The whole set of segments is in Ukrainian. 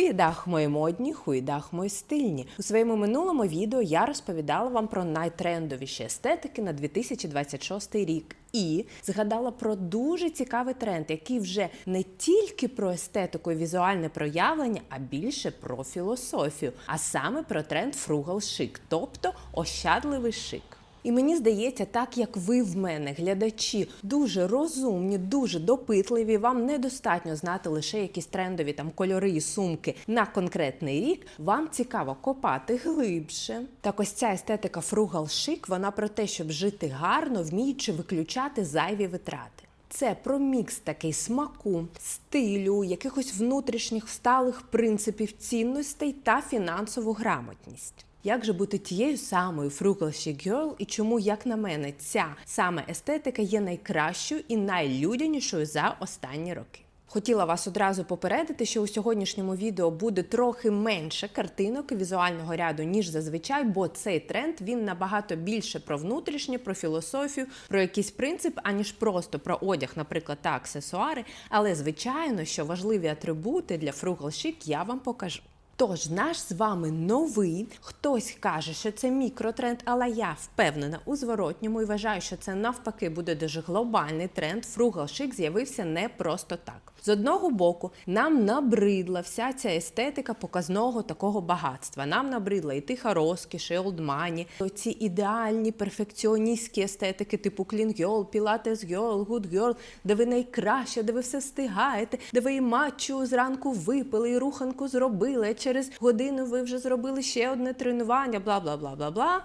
Хуєдах мої модні, хуєдах мої стильні. У своєму минулому відео я розповідала вам про найтрендовіші естетики на 2026 рік. І згадала про дуже цікавий тренд, який вже не тільки про естетику і візуальне проявлення, а більше про філософію, а саме про тренд frugal шик, тобто ощадливий шик. І мені здається, так як ви в мене, глядачі, дуже розумні, дуже допитливі, вам недостатньо знати лише якісь трендові там кольори і сумки на конкретний рік. Вам цікаво копати глибше. Так ось ця естетика chic, вона про те, щоб жити гарно, вміючи виключати зайві витрати. Це про мікс такий смаку, стилю, якихось внутрішніх сталих принципів цінностей та фінансову грамотність. Як же бути тією самою frugal chic girl і чому, як на мене, ця саме естетика є найкращою і найлюдянішою за останні роки? Хотіла вас одразу попередити, що у сьогоднішньому відео буде трохи менше картинок візуального ряду, ніж зазвичай, бо цей тренд він набагато більше про внутрішнє, про філософію, про якийсь принцип, аніж просто про одяг, наприклад, та аксесуари. Але звичайно, що важливі атрибути для frugal я вам покажу. Тож наш з вами новий. Хтось каже, що це мікротренд, але я впевнена у зворотньому і вважаю, що це навпаки буде дуже глобальний тренд. Frugal chic з'явився не просто так. З одного боку, нам набридла вся ця естетика показного такого багатства. Нам набридла і тиха розкіш, і олдмані, ці ідеальні перфекціоністські естетики, типу Girl, Pilates Girl, Good Girl, де ви найкраще, де ви все встигаєте, де ви і матчу зранку випили, і руханку зробили. а Через годину ви вже зробили ще одне тренування, бла бла бла бла бла.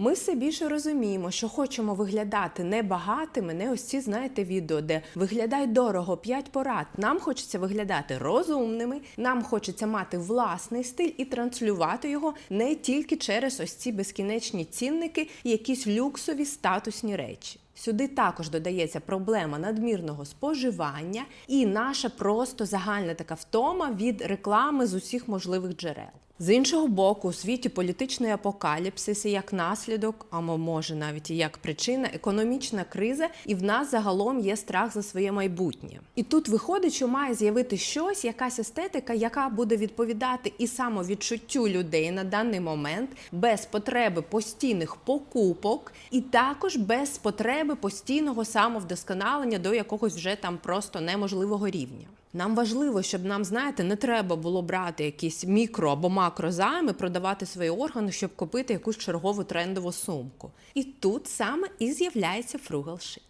Ми все більше розуміємо, що хочемо виглядати не багатими, не ось ці, знаєте, відео, де виглядай дорого, 5 порад. Нам хочеться виглядати розумними, нам хочеться мати власний стиль і транслювати його не тільки через ось ці безкінечні цінники і якісь люксові статусні речі. Сюди також додається проблема надмірного споживання і наша просто загальна така втома від реклами з усіх можливих джерел. З іншого боку, у світі політичний апокаліпсис як наслідок, а може навіть і як причина, економічна криза, і в нас загалом є страх за своє майбутнє. І тут виходить, що має з'явити щось, якась естетика, яка буде відповідати і самовідчуттю людей на даний момент, без потреби постійних покупок, і також без потреби постійного самовдосконалення до якогось вже там просто неможливого рівня. Нам важливо, щоб нам, знаєте, не треба було брати якісь мікро або макрозайми, продавати свої органи, щоб купити якусь чергову трендову сумку. І тут саме і з'являється chic.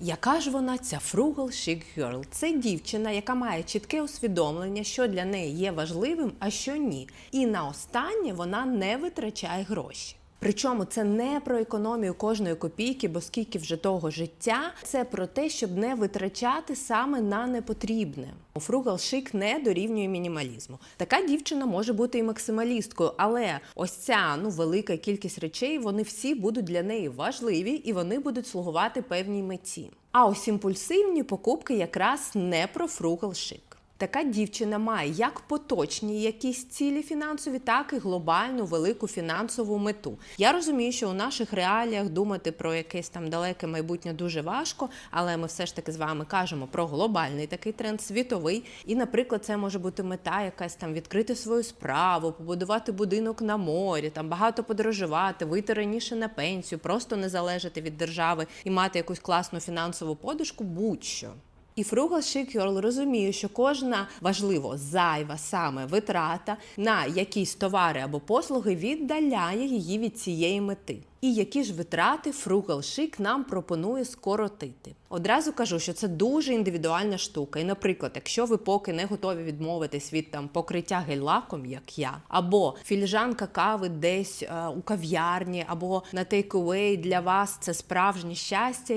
Яка ж вона ця frugal chic girl? Це дівчина, яка має чітке усвідомлення, що для неї є важливим, а що ні. І на останнє вона не витрачає гроші. Причому це не про економію кожної копійки, бо скільки вже того життя, це про те, щоб не витрачати саме на непотрібне. Frugal chic не дорівнює мінімалізму. Така дівчина може бути і максималісткою, але ось ця ну велика кількість речей, вони всі будуть для неї важливі і вони будуть слугувати певній меті. А ось імпульсивні покупки якраз не про frugal chic. Така дівчина має як поточні якісь цілі фінансові, так і глобальну велику фінансову мету. Я розумію, що у наших реаліях думати про якесь там далеке майбутнє дуже важко, але ми все ж таки з вами кажемо про глобальний такий тренд, світовий. І, наприклад, це може бути мета, якась там відкрити свою справу, побудувати будинок на морі, там багато подорожувати, вийти раніше на пенсію, просто не залежати від держави і мати якусь класну фінансову подушку, будь-що. І Frugal Chic розуміє, що кожна важливо зайва саме витрата на якісь товари або послуги віддаляє її від цієї мети. І які ж витрати Frugal Chic нам пропонує скоротити. Одразу кажу, що це дуже індивідуальна штука. І, наприклад, якщо ви поки не готові відмовитись від там покриття гель-лаком, як я, або філіжанка кави десь е, у кав'ярні, або на тейк-away для вас це справжнє щастя.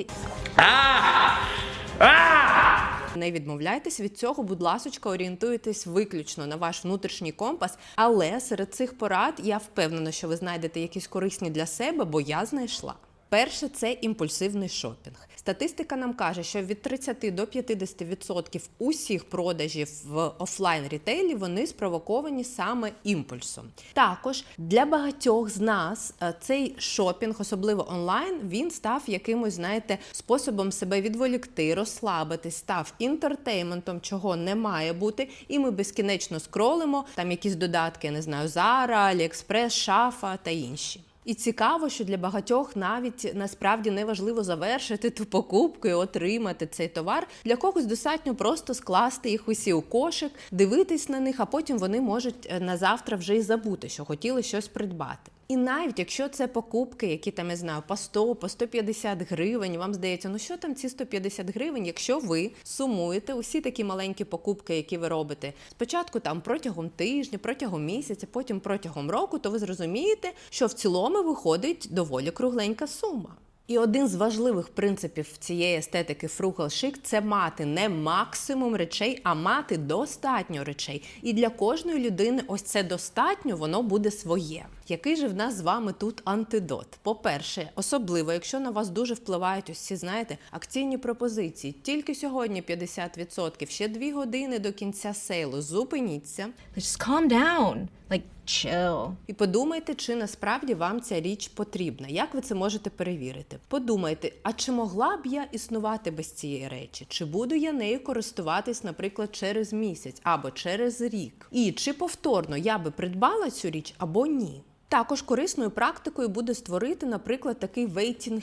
Не відмовляйтесь від цього, будь ласочка, орієнтуйтесь виключно на ваш внутрішній компас. Але серед цих порад я впевнена, що ви знайдете якісь корисні для себе, бо я знайшла. Перше це імпульсивний шопінг. Статистика нам каже, що від 30 до 50% усіх продажів в офлайн рітейлі вони спровоковані саме імпульсом. Також для багатьох з нас е, цей шопінг, особливо онлайн, він став якимось, знаєте, способом себе відволікти, розслабитись, став інтертейментом, чого не має бути, і ми безкінечно скролимо там якісь додатки, я не знаю, Zara, AliExpress, Шафа та інші. І цікаво, що для багатьох навіть насправді не важливо завершити ту покупку і отримати цей товар. Для когось достатньо просто скласти їх усі у кошик, дивитись на них, а потім вони можуть е, на завтра вже й забути, що хотіли щось придбати. І навіть якщо це покупки, які там я знаю, по 100, по 150 гривень, вам здається, ну що там ці 150 гривень, якщо ви сумуєте усі такі маленькі покупки, які ви робите спочатку там протягом тижня, протягом місяця, потім протягом року, то ви зрозумієте, що в цілому виходить доволі кругленька сума. І один з важливих принципів цієї естетики chic – це мати не максимум речей, а мати достатньо речей. І для кожної людини ось це достатньо, воно буде своє. Який же в нас з вами тут антидот? По-перше, особливо, якщо на вас дуже впливають ці, знаєте, акційні пропозиції. Тільки сьогодні 50%, ще дві години до кінця сейлу. Зупиніться Just calm down. Like, chill. і подумайте, чи насправді вам ця річ потрібна. Як ви це можете перевірити? Подумайте, а чи могла б я існувати без цієї речі? Чи буду я нею користуватись, наприклад, через місяць або через рік? І чи повторно я би придбала цю річ або ні? Також корисною практикою буде створити, наприклад, такий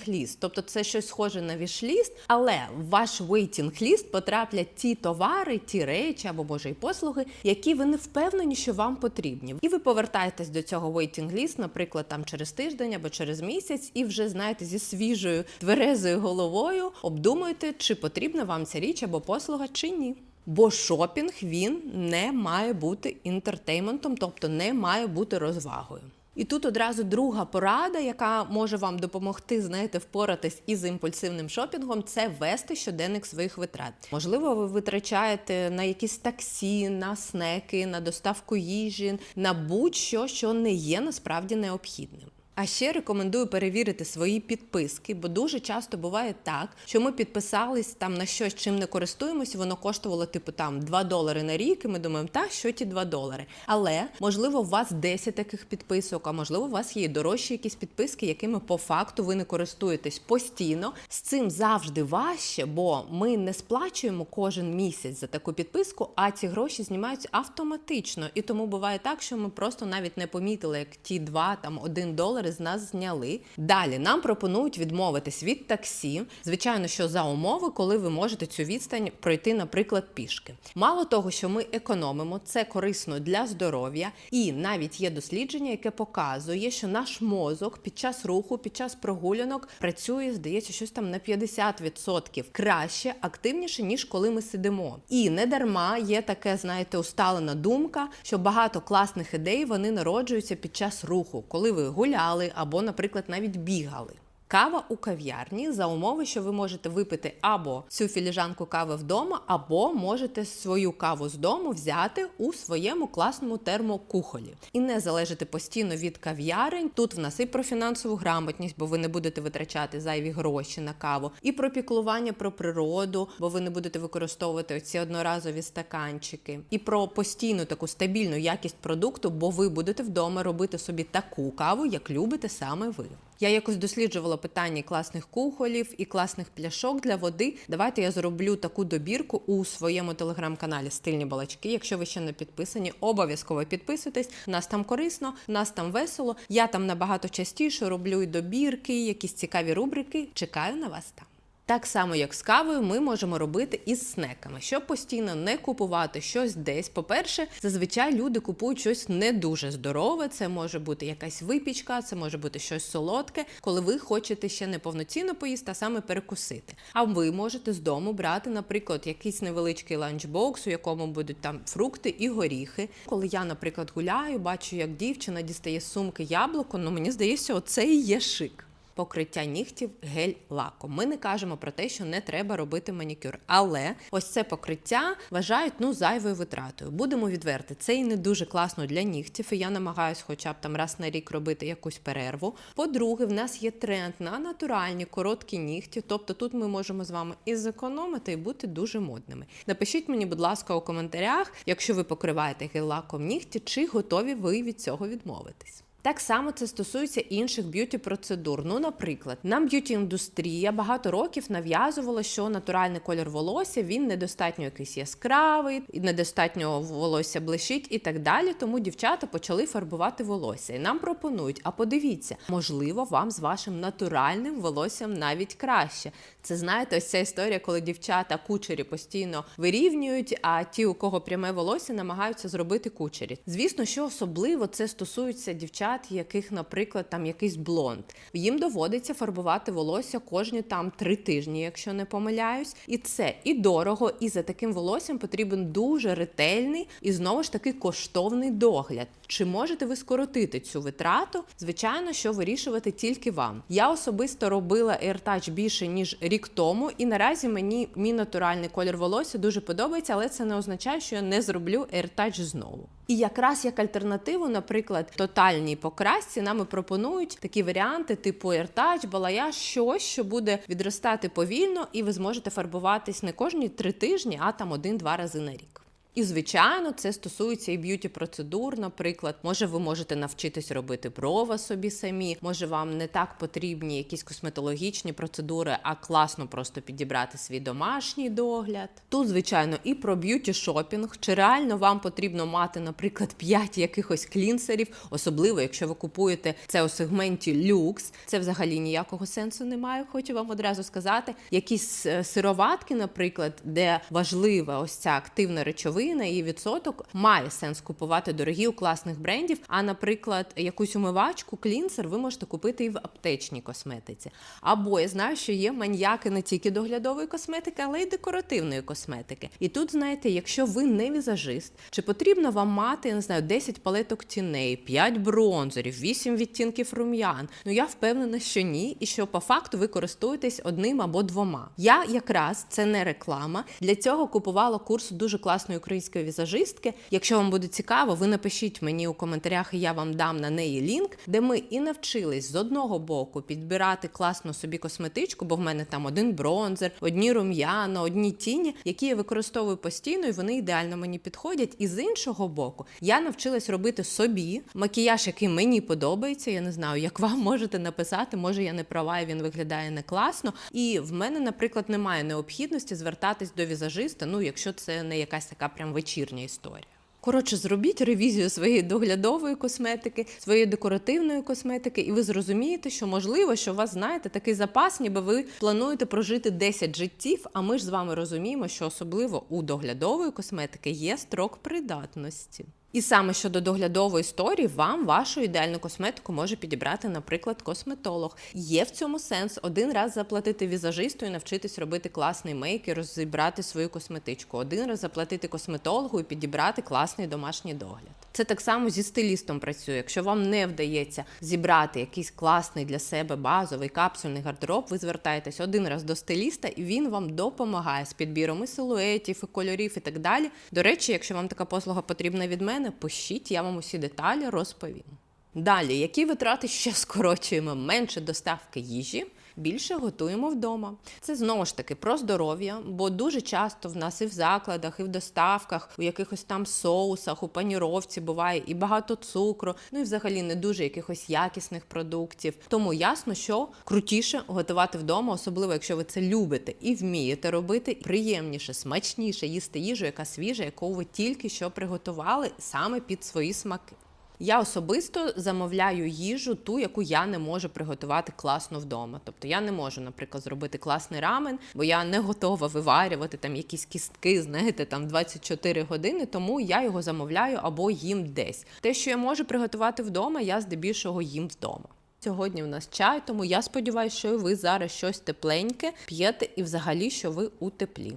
list. Тобто це щось схоже на вішліст, але в ваш list потраплять ті товари, ті речі або може й послуги, які ви не впевнені, що вам потрібні. І ви повертаєтесь до цього list, наприклад, там через тиждень або через місяць, і вже знаєте, зі свіжою тверезою головою обдумуєте, чи потрібна вам ця річ або послуга, чи ні. Бо шопінг він не має бути інтертейментом, тобто не має бути розвагою. І тут одразу друга порада, яка може вам допомогти, знаєте, впоратись із імпульсивним шопінгом, це вести щоденник своїх витрат. Можливо, ви витрачаєте на якісь таксі, на снеки, на доставку їжі, на будь-що, що не є насправді необхідним. А ще рекомендую перевірити свої підписки, бо дуже часто буває так, що ми підписались там на щось, чим не користуємося, воно коштувало типу там 2 долари на рік, і ми думаємо, та що ті 2 долари. Але можливо, у вас 10 таких підписок, а можливо, у вас є дорожчі якісь підписки, якими по факту ви не користуєтесь постійно. З цим завжди важче, бо ми не сплачуємо кожен місяць за таку підписку, а ці гроші знімаються автоматично. І тому буває так, що ми просто навіть не помітили, як ті 2, там 1 долар з нас зняли. Далі нам пропонують відмовитись від таксі. Звичайно, що за умови, коли ви можете цю відстань пройти, наприклад, пішки. Мало того, що ми економимо, це корисно для здоров'я, і навіть є дослідження, яке показує, що наш мозок під час руху, під час прогулянок працює, здається, щось там на 50% краще, активніше, ніж коли ми сидимо. І не дарма є таке, знаєте, усталена думка, що багато класних ідей вони народжуються під час руху, коли ви гуляли або, наприклад, навіть бігали. Кава у кав'ярні за умови, що ви можете випити або цю філіжанку кави вдома, або можете свою каву з дому взяти у своєму класному термокухолі і не залежати постійно від кав'ярень. Тут в нас і про фінансову грамотність, бо ви не будете витрачати зайві гроші на каву, і про піклування про природу, бо ви не будете використовувати ці одноразові стаканчики, і про постійну таку стабільну якість продукту, бо ви будете вдома робити собі таку каву, як любите саме ви. Я якось досліджувала питання класних кухолів і класних пляшок для води. Давайте я зроблю таку добірку у своєму телеграм-каналі Стильні балачки. Якщо ви ще не підписані, обов'язково підписуйтесь. Нас там корисно, нас там весело. Я там набагато частіше роблю і добірки, якісь цікаві рубрики. Чекаю на вас там. Так само, як з кавою, ми можемо робити із снеками, щоб постійно не купувати щось десь. По-перше, зазвичай люди купують щось не дуже здорове. Це може бути якась випічка, це може бути щось солодке, коли ви хочете ще не повноцінно поїсти, а саме перекусити. А ви можете з дому брати, наприклад, якийсь невеличкий ланчбокс, у якому будуть там фрукти і горіхи. Коли я, наприклад, гуляю, бачу, як дівчина дістає з сумки яблуко, ну мені здається, оце і є шик. Покриття нігтів гель-лаком. Ми не кажемо про те, що не треба робити манікюр, але ось це покриття вважають ну зайвою витратою. Будемо відверти, це і не дуже класно для нігтів. І я намагаюся, хоча б там раз на рік робити якусь перерву. По-друге, в нас є тренд на натуральні короткі нігті. Тобто тут ми можемо з вами і зекономити, і бути дуже модними. Напишіть мені, будь ласка, у коментарях, якщо ви покриваєте гель-лаком нігті, чи готові ви від цього відмовитись. Так само це стосується інших б'юті процедур. Ну, наприклад, нам б'юті індустрія багато років нав'язувала, що натуральний колір волосся він недостатньо якийсь яскравий, і недостатньо волосся блищить і так далі. Тому дівчата почали фарбувати волосся. І нам пропонують: а подивіться, можливо, вам з вашим натуральним волоссям навіть краще. Це знаєте, ось ця історія, коли дівчата кучері постійно вирівнюють, а ті, у кого пряме волосся, намагаються зробити кучері. Звісно, що особливо це стосується дівчат, яких, наприклад, там якийсь блонд. Їм доводиться фарбувати волосся кожні там три тижні, якщо не помиляюсь. І це і дорого, і за таким волоссям потрібен дуже ретельний і знову ж таки коштовний догляд. Чи можете ви скоротити цю витрату? Звичайно, що вирішувати тільки вам. Я особисто робила AirTouch більше ніж рік тому, і наразі мені мій натуральний колір волосся дуже подобається, але це не означає, що я не зроблю AirTouch знову. І якраз як альтернативу, наприклад, тотальній покрасці нам і пропонують такі варіанти, типу AirTouch, балая, щось, що буде відростати повільно, і ви зможете фарбуватись не кожні три тижні, а там один-два рази на рік. І звичайно, це стосується і б'юті процедур. Наприклад, може, ви можете навчитись робити брова собі самі. Може, вам не так потрібні якісь косметологічні процедури, а класно просто підібрати свій домашній догляд. Тут, звичайно, і про б'юті шопінг. Чи реально вам потрібно мати, наприклад, 5 якихось клінсерів, особливо якщо ви купуєте це у сегменті люкс. Це взагалі ніякого сенсу немає. Хочу вам одразу сказати. Якісь е, сироватки, наприклад, де важлива ось ця активна речовина, її відсоток має сенс купувати дорогі у класних брендів. А, наприклад, якусь умивачку, клінсер ви можете купити і в аптечній косметиці. Або я знаю, що є маньяки не тільки доглядової косметики, але й декоративної косметики. І тут, знаєте, якщо ви не візажист, чи потрібно вам мати, я не знаю, 10 палеток тіней, 5 бронзерів, 8 відтінків рум'ян? Ну я впевнена, що ні, і що по факту ви користуєтесь одним або двома. Я якраз це не реклама. Для цього купувала курс дуже класної української візажистки. Якщо вам буде цікаво, ви напишіть мені у коментарях, і я вам дам на неї лінк, де ми і навчились з одного боку підбирати класну собі косметичку, бо в мене там один бронзер, одні рум'яна, одні тіні, які я використовую постійно, і вони ідеально мені підходять. І з іншого боку, я навчилась робити собі макіяж, який мені подобається. Я не знаю, як вам можете написати, може я не права, і він виглядає не класно. І в мене, наприклад, немає необхідності звертатись до візажиста, ну якщо це не якась така прям вечірня історія. Коротше, зробіть ревізію своєї доглядової косметики, своєї декоративної косметики, і ви зрозумієте, що можливо, що у вас знаєте такий запас, ніби ви плануєте прожити 10 життів. А ми ж з вами розуміємо, що особливо у доглядової косметики є строк придатності. І саме щодо доглядової історії, вам вашу ідеальну косметику може підібрати, наприклад, косметолог. Є в цьому сенс один раз заплатити візажисту і навчитись робити класний мейк і розібрати свою косметичку. Один раз заплатити косметологу і підібрати класний домашній догляд. Це так само зі стилістом працює. Якщо вам не вдається зібрати якийсь класний для себе базовий капсульний гардероб, ви звертаєтесь один раз до стиліста, і він вам допомагає з підбіром і силуетів, і кольорів, і так далі. До речі, якщо вам така послуга потрібна від мене, пишіть, я вам усі деталі розповім. Далі, які витрати ще скорочуємо? Менше доставки їжі. Більше готуємо вдома. Це знову ж таки про здоров'я, бо дуже часто в нас і в закладах, і в доставках, у якихось там соусах, у паніровці буває і багато цукру, ну і взагалі не дуже якихось якісних продуктів. Тому ясно, що крутіше готувати вдома, особливо якщо ви це любите і вмієте робити, приємніше, смачніше їсти їжу, яка свіжа, яку ви тільки що приготували саме під свої смаки. Я особисто замовляю їжу, ту, яку я не можу приготувати класно вдома. Тобто я не можу, наприклад, зробити класний рамен, бо я не готова виварювати там якісь кістки, знаєте, там 24 години, тому я його замовляю або їм десь. Те, що я можу приготувати вдома, я здебільшого їм вдома. Сьогодні у нас чай, тому я сподіваюся, що ви зараз щось тепленьке п'єте і взагалі, що ви у теплі.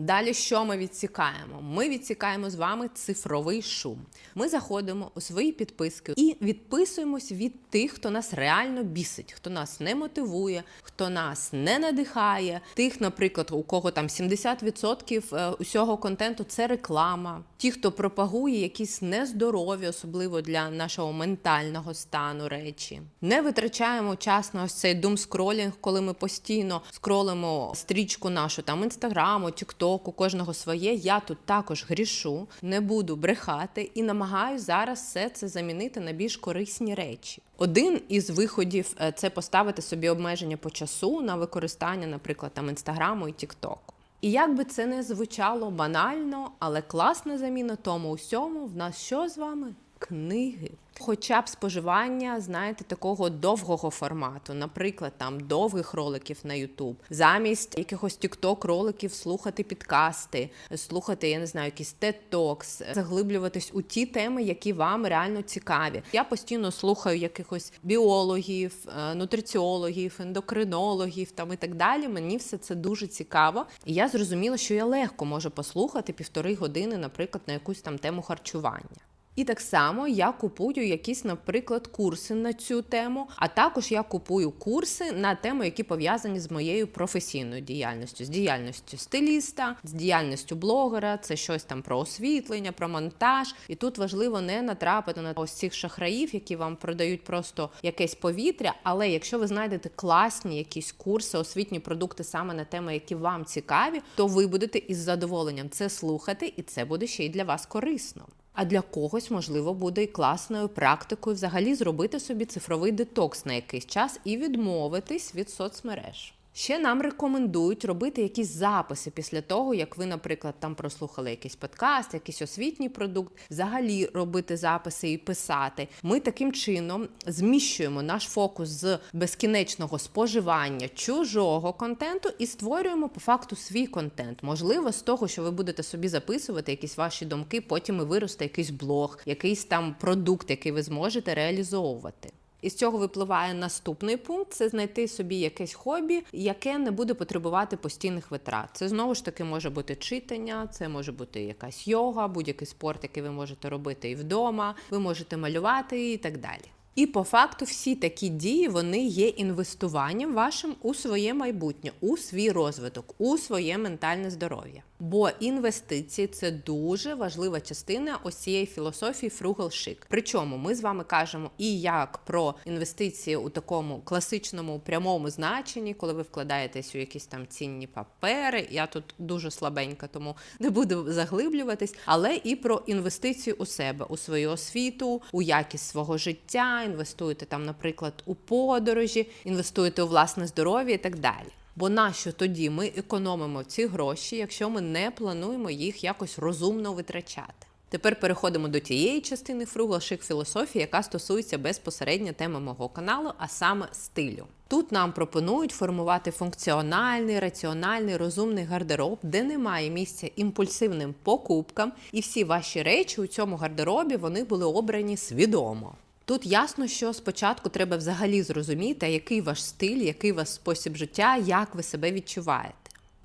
Далі що ми відсікаємо? Ми відсікаємо з вами цифровий шум. Ми заходимо у свої підписки і відписуємось від тих, хто нас реально бісить, хто нас не мотивує, хто нас не надихає. Тих, наприклад, у кого там 70% е, усього контенту це реклама. Ті, хто пропагує якісь нездорові, особливо для нашого ментального стану речі. Не витрачаємо час на ось цей думскролінг, коли ми постійно скролимо стрічку нашу там інстаграму, тіктоку, кожного своє. Я тут також грішу, не буду брехати і намагаюся зараз все це замінити на більш корисні речі. Один із виходів е, це поставити собі обмеження по часу на використання, наприклад, там інстаграму і тіктоку. І як би це не звучало банально, але класна заміна тому усьому в нас що з вами? Книги. Хоча б споживання, знаєте, такого довгого формату, наприклад, там довгих роликів на YouTube, замість якихось TikTok роликів слухати підкасти, слухати, я не знаю, якісь TED Talks, заглиблюватись у ті теми, які вам реально цікаві. Я постійно слухаю якихось біологів, е, нутриціологів, ендокринологів там і так далі. Мені все це дуже цікаво. І я зрозуміла, що я легко можу послухати півтори години, наприклад, на якусь там тему харчування. І так само я купую якісь, наприклад, курси на цю тему, а також я купую курси на тему, які пов'язані з моєю професійною діяльністю, з діяльністю стиліста, з діяльністю блогера, це щось там про освітлення, про монтаж. І тут важливо не натрапити на ось цих шахраїв, які вам продають просто якесь повітря. Але якщо ви знайдете класні якісь курси, освітні продукти саме на теми, які вам цікаві, то ви будете із задоволенням це слухати, і це буде ще й для вас корисно. А для когось, можливо, буде і класною практикою взагалі зробити собі цифровий детокс на якийсь час і відмовитись від соцмереж. Ще нам рекомендують робити якісь записи після того, як ви, наприклад, там прослухали якийсь подкаст, якийсь освітній продукт, взагалі робити записи і писати. Ми таким чином зміщуємо наш фокус з безкінечного споживання чужого контенту і створюємо по факту свій контент. Можливо, з того, що ви будете собі записувати якісь ваші думки, потім і виросте якийсь блог, якийсь там продукт, який ви зможете реалізовувати. І з цього випливає наступний пункт: це знайти собі якесь хобі, яке не буде потребувати постійних витрат. Це знову ж таки може бути читання, це може бути якась йога, будь-який спорт, який ви можете робити і вдома. Ви можете малювати і так далі. І по факту всі такі дії вони є інвестуванням вашим у своє майбутнє, у свій розвиток, у своє ментальне здоров'я. Бо інвестиції це дуже важлива частина ось філософії frugal chic. Причому ми з вами кажемо і як про інвестиції у такому класичному прямому значенні, коли ви вкладаєтесь у якісь там цінні папери. Я тут дуже слабенька, тому не буду заглиблюватись, але і про інвестиції у себе, у свою освіту, у якість свого життя, інвестуєте там, наприклад, у подорожі, інвестуєте у власне здоров'я і так далі. Бо нащо тоді ми економимо ці гроші, якщо ми не плануємо їх якось розумно витрачати? Тепер переходимо до тієї частини фруглашик філософії, яка стосується безпосередньо теми мого каналу, а саме стилю. Тут нам пропонують формувати функціональний, раціональний, розумний гардероб, де немає місця імпульсивним покупкам, і всі ваші речі у цьому гардеробі вони були обрані свідомо. Тут ясно, що спочатку треба взагалі зрозуміти, який ваш стиль, який ваш спосіб життя, як ви себе відчуваєте.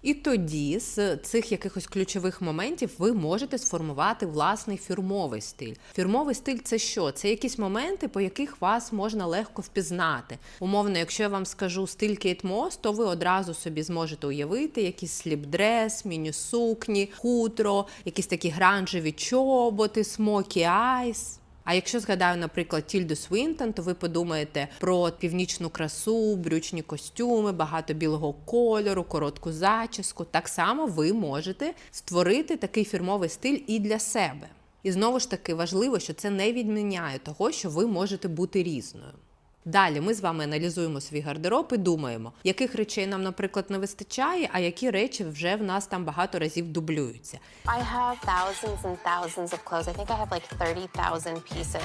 І тоді з цих якихось ключових моментів ви можете сформувати власний фірмовий стиль. Фірмовий стиль це що? Це якісь моменти, по яких вас можна легко впізнати. Умовно, якщо я вам скажу стиль Кейт Мос, то ви одразу собі зможете уявити якийсь сліпдрес, міні-сукні, хутро, якісь такі гранжеві чоботи, смокі айс. А якщо згадаю, наприклад, Тільду Свінтон, то ви подумаєте про північну красу, брючні костюми, багато білого кольору, коротку зачіску. Так само ви можете створити такий фірмовий стиль і для себе. І знову ж таки важливо, що це не відміняє того, що ви можете бути різною. Далі ми з вами аналізуємо свій гардероб і думаємо, яких речей нам, наприклад, не вистачає, а які речі вже в нас там багато разів дублюються. I have thousands and thousands of clothes. I think I have like 30,000 pieces.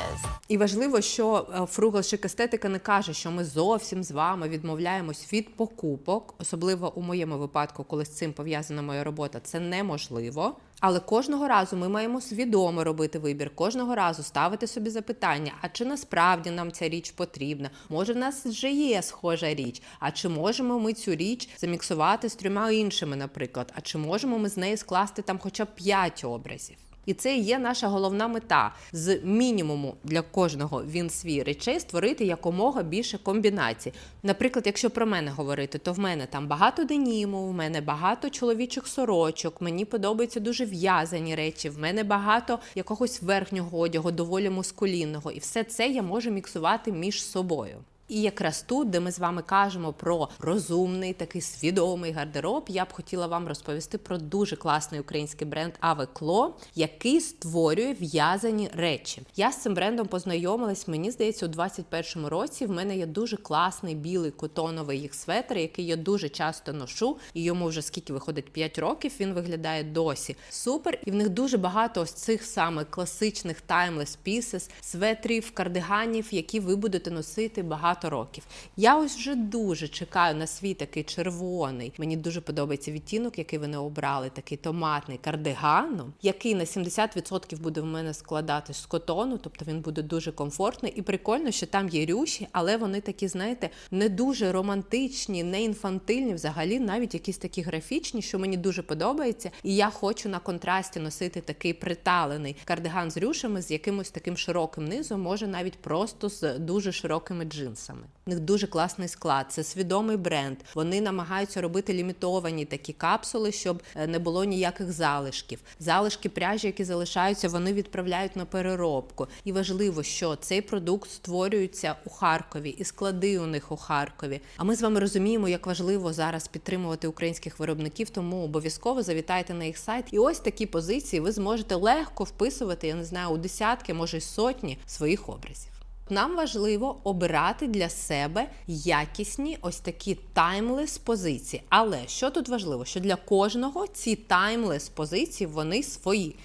І важливо, що е, фругал шик естетика не каже, що ми зовсім з вами відмовляємось від покупок, особливо у моєму випадку, коли з цим пов'язана моя робота, це неможливо. Але кожного разу ми маємо свідомо робити вибір, кожного разу ставити собі запитання: а чи насправді нам ця річ потрібна? Може, в нас вже є схожа річ? А чи можемо ми цю річ заміксувати з трьома іншими, наприклад? А чи можемо ми з неї скласти там хоча б п'ять образів? І це є наша головна мета з мінімуму для кожного він свій речей створити якомога більше комбінацій. Наприклад, якщо про мене говорити, то в мене там багато деніму, в мене багато чоловічих сорочок, мені подобаються дуже в'язані речі, в мене багато якогось верхнього одягу, доволі мускулінного, і все це я можу міксувати між собою. І якраз тут, де ми з вами кажемо про розумний, такий свідомий гардероб, я б хотіла вам розповісти про дуже класний український бренд Авекло, який створює в'язані речі. Я з цим брендом познайомилась, мені здається, у 21-му році. В мене є дуже класний білий котоновий їх светр, який я дуже часто ношу, і йому вже скільки виходить 5 років. Він виглядає досі супер. І в них дуже багато ось цих саме класичних timeless pieces, светрів, кардиганів, які ви будете носити багато років. Я ось вже дуже чекаю на свій такий червоний. Мені дуже подобається відтінок, який вони обрали, такий томатний кардиганом, який на 70% буде в мене складатись з котону, тобто він буде дуже комфортний. І прикольно, що там є рюші, але вони такі, знаєте, не дуже романтичні, не інфантильні, взагалі, навіть якісь такі графічні, що мені дуже подобається. І я хочу на контрасті носити такий приталений кардиган з рюшами з якимось таким широким низом, може навіть просто з дуже широкими джинсами. У них дуже класний склад, це свідомий бренд. Вони намагаються робити лімітовані такі капсули, щоб е, не було ніяких залишків. Залишки пряжі, які залишаються, вони відправляють на переробку. І важливо, що цей продукт створюється у Харкові, і склади у них у Харкові. А ми з вами розуміємо, як важливо зараз підтримувати українських виробників, тому обов'язково завітайте на їх сайт. І ось такі позиції ви зможете легко вписувати, я не знаю, у десятки, може й сотні своїх образів. Нам важливо обирати для себе якісні ось такі таймлес позиції. Але що тут важливо? Що для кожного ці таймлес позиції вони свої.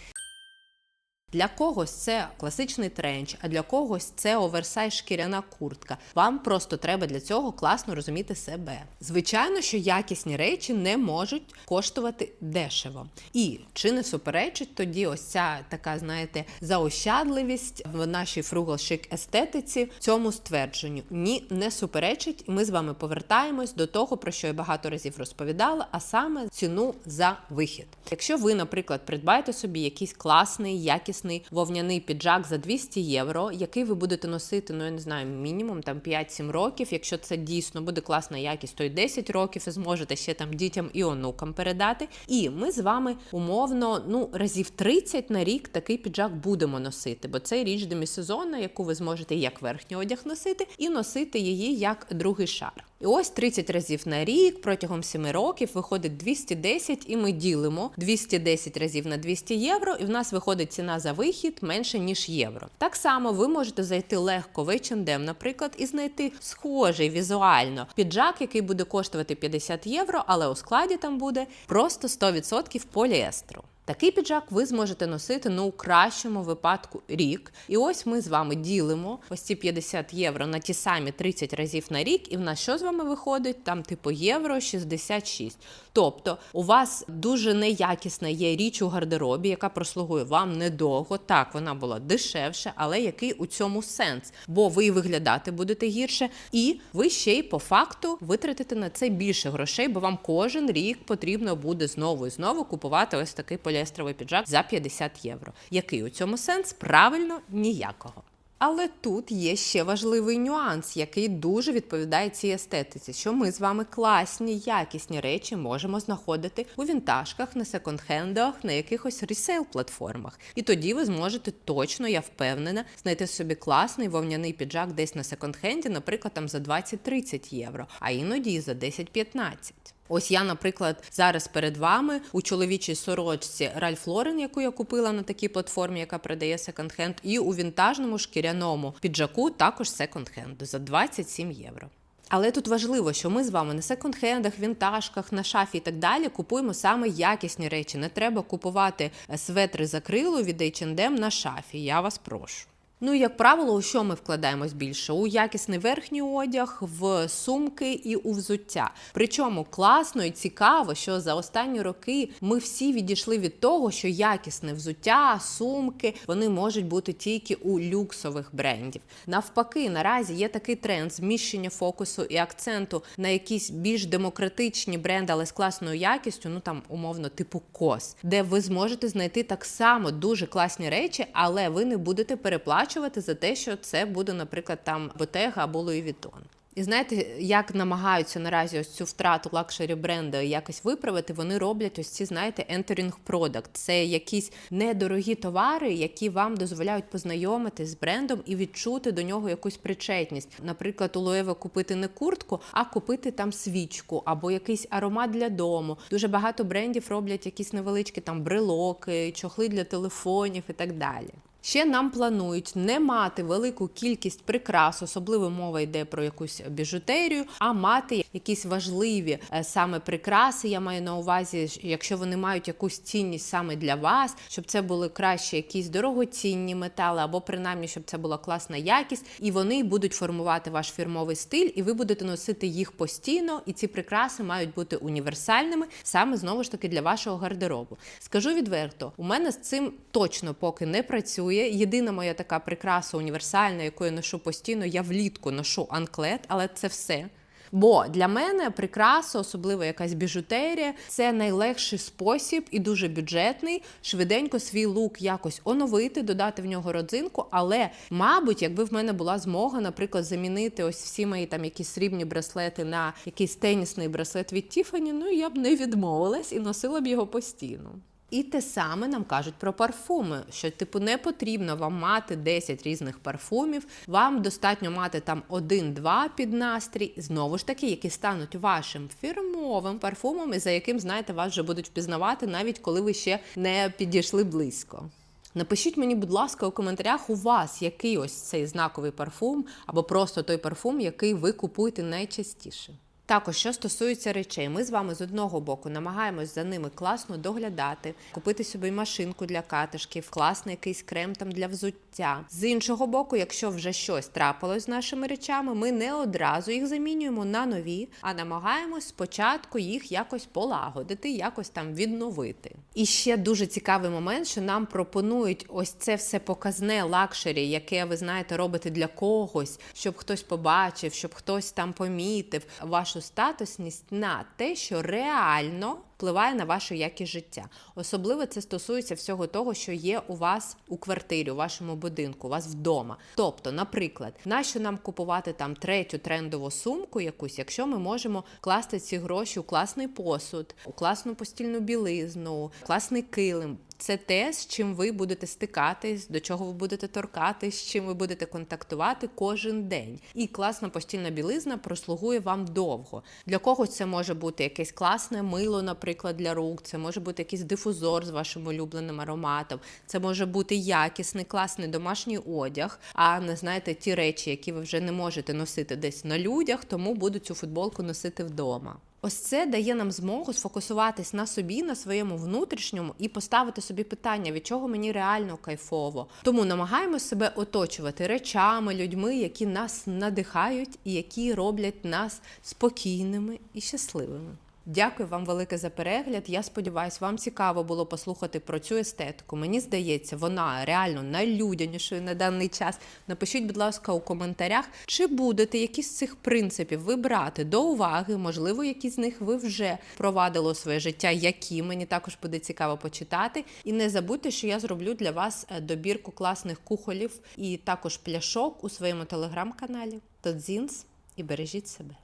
Для когось це класичний тренч, а для когось це оверсайз шкіряна куртка. Вам просто треба для цього класно розуміти себе. Звичайно, що якісні речі не можуть коштувати дешево. І чи не суперечить тоді ось ця така, знаєте, заощадливість в нашій chic естетиці цьому ствердженню? Ні, не суперечить. І ми з вами повертаємось до того, про що я багато разів розповідала, а саме ціну за вихід. Якщо ви, наприклад, придбаєте собі якийсь класний, якісний вовняний піджак за 200 євро, який ви будете носити, ну я не знаю, мінімум там 5-7 років. Якщо це дійсно буде класна якість, то й 10 років і зможете ще там дітям і онукам передати. І ми з вами умовно ну разів 30 на рік такий піджак будемо носити, бо це річ демісезонна, яку ви зможете як верхній одяг носити, і носити її як другий шар. І ось 30 разів на рік протягом 7 років виходить 210, і ми ділимо 210 разів на 200 євро, і в нас виходить ціна за вихід менше ніж євро. Так само ви можете зайти легко в H&M, наприклад, і знайти схожий візуально піджак, який буде коштувати 50 євро, але у складі там буде просто 100% поліестру. Такий піджак ви зможете носити ну у кращому випадку рік. І ось ми з вами ділимо ось ці 50 євро на ті самі 30 разів на рік, і в нас що з вами виходить? Там типу євро 66. Тобто у вас дуже неякісна є річ у гардеробі, яка прослугує вам недовго. Так, вона була дешевше, але який у цьому сенс? Бо ви і виглядати будете гірше, і ви ще й по факту витратите на це більше грошей, бо вам кожен рік потрібно буде знову і знову купувати ось такий поліестровий піджак за 50 євро. Який у цьому сенс? Правильно, ніякого. Але тут є ще важливий нюанс, який дуже відповідає цій естетиці, що ми з вами класні, якісні речі можемо знаходити у вінтажках, на секонд-хендах, на якихось ресейл-платформах. І тоді ви зможете точно, я впевнена, знайти собі класний вовняний піджак десь на секонд-хенді, наприклад, там за 20-30 євро, а іноді і за 10-15. Ось я, наприклад, зараз перед вами у чоловічій сорочці Ральф Лорен, яку я купила на такій платформі, яка продає секонд-хенд, і у вінтажному шкіряному піджаку також секонд-хенд за 27 євро. Але тут важливо, що ми з вами на секонд-хендах, вінтажках, на шафі і так далі купуємо саме якісні речі. Не треба купувати светри з акрилу від H&M на шафі. Я вас прошу. Ну, і, як правило, у що ми вкладаємось більше? У якісний верхній одяг, в сумки і у взуття. Причому класно і цікаво, що за останні роки ми всі відійшли від того, що якісне взуття, сумки вони можуть бути тільки у люксових брендів. Навпаки, наразі є такий тренд зміщення фокусу і акценту на якісь більш демократичні бренди, але з класною якістю, ну там умовно, типу кос, де ви зможете знайти так само дуже класні речі, але ви не будете переплачувати за те, що це буде, наприклад, там Bottega або Louis Vuitton. І знаєте, як намагаються наразі ось цю втрату лакшері бренду якось виправити, вони роблять ось ці, знаєте, entering product. Це якісь недорогі товари, які вам дозволяють познайомитись з брендом і відчути до нього якусь причетність. Наприклад, у Лоева купити не куртку, а купити там свічку або якийсь аромат для дому. Дуже багато брендів роблять якісь невеличкі там брелоки, чохли для телефонів і так далі. Ще нам планують не мати велику кількість прикрас, особливо мова йде про якусь біжутерію, а мати якісь важливі е, саме прикраси. Я маю на увазі, якщо вони мають якусь цінність саме для вас, щоб це були краще якісь дорогоцінні метали, або принаймні, щоб це була класна якість, і вони будуть формувати ваш фірмовий стиль, і ви будете носити їх постійно. І ці прикраси мають бути універсальними саме знову ж таки для вашого гардеробу. Скажу відверто, у мене з цим точно поки не працює. Єдина моя така прикраса універсальна, яку я ношу постійно, я влітку ношу анклет, але це все. Бо для мене прикраса, особливо якась біжутерія, це найлегший спосіб і дуже бюджетний, швиденько свій лук якось оновити, додати в нього родзинку. Але, мабуть, якби в мене була змога, наприклад, замінити ось всі мої там якісь срібні браслети на якийсь тенісний браслет від Тіфані, ну я б не відмовилась і носила б його постійно. І те саме нам кажуть про парфуми, що типу не потрібно вам мати 10 різних парфумів. Вам достатньо мати там один-два під настрій, знову ж таки, які стануть вашим фірмовим парфумом, і за яким, знаєте, вас вже будуть впізнавати, навіть коли ви ще не підійшли близько. Напишіть мені, будь ласка, у коментарях у вас який ось цей знаковий парфум, або просто той парфум, який ви купуєте найчастіше. Також, що стосується речей, ми з вами з одного боку намагаємось за ними класно доглядати, купити собі машинку для катишків, класний якийсь крем там для взуття. З іншого боку, якщо вже щось трапилось з нашими речами, ми не одразу їх замінюємо на нові, а намагаємось спочатку їх якось полагодити, якось там відновити. І ще дуже цікавий момент, що нам пропонують ось це все показне лакшері, яке ви знаєте, робите для когось, щоб хтось побачив, щоб хтось там помітив вашу статусність на те, що реально впливає на вашу якість життя. Особливо це стосується всього того, що є у вас у квартирі, у вашому будинку, у вас вдома. Тобто, наприклад, нащо нам купувати там третю трендову сумку якусь, якщо ми можемо класти ці гроші у класний посуд, у класну постільну білизну, класний килим. Це те, з чим ви будете стикатись, до чого ви будете торкатись, з чим ви будете контактувати кожен день. І класна постільна білизна прослугує вам довго. Для когось це може бути якесь класне мило, наприклад, для рук, це може бути якийсь дифузор з вашим улюбленим ароматом, це може бути якісний, класний домашній одяг, а не знаєте ті речі, які ви вже не можете носити десь на людях, тому буду цю футболку носити вдома. Ось це дає нам змогу сфокусуватись на собі, на своєму внутрішньому і поставити собі питання, від чого мені реально кайфово. Тому намагаємося себе оточувати речами, людьми, які нас надихають і які роблять нас спокійними і щасливими. Дякую вам велике за перегляд. Я сподіваюся, вам цікаво було послухати про цю естетику. Мені здається, вона реально найлюдянішою на даний час. Напишіть, будь ласка, у коментарях, чи будете якісь з цих принципів ви брати до уваги. Можливо, якісь з них ви вже провадили своє життя, які мені також буде цікаво почитати. І не забудьте, що я зроблю для вас е, добірку класних кухолів і також пляшок у своєму телеграм-каналі. Тодзінс і бережіть себе.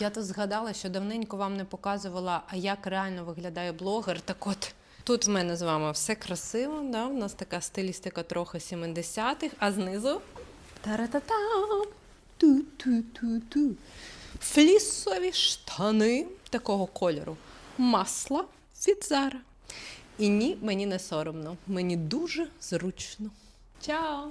Я тут згадала, що давненько вам не показувала, а як реально виглядає блогер. Так от. Тут в мене з вами все красиво, да? у нас така стилістика трохи 70-х, а знизу тарататам, ту-ту-ту-ту. Флісові штани такого кольору. Масло від Зара. І ні, мені не соромно. Мені дуже зручно. Чао!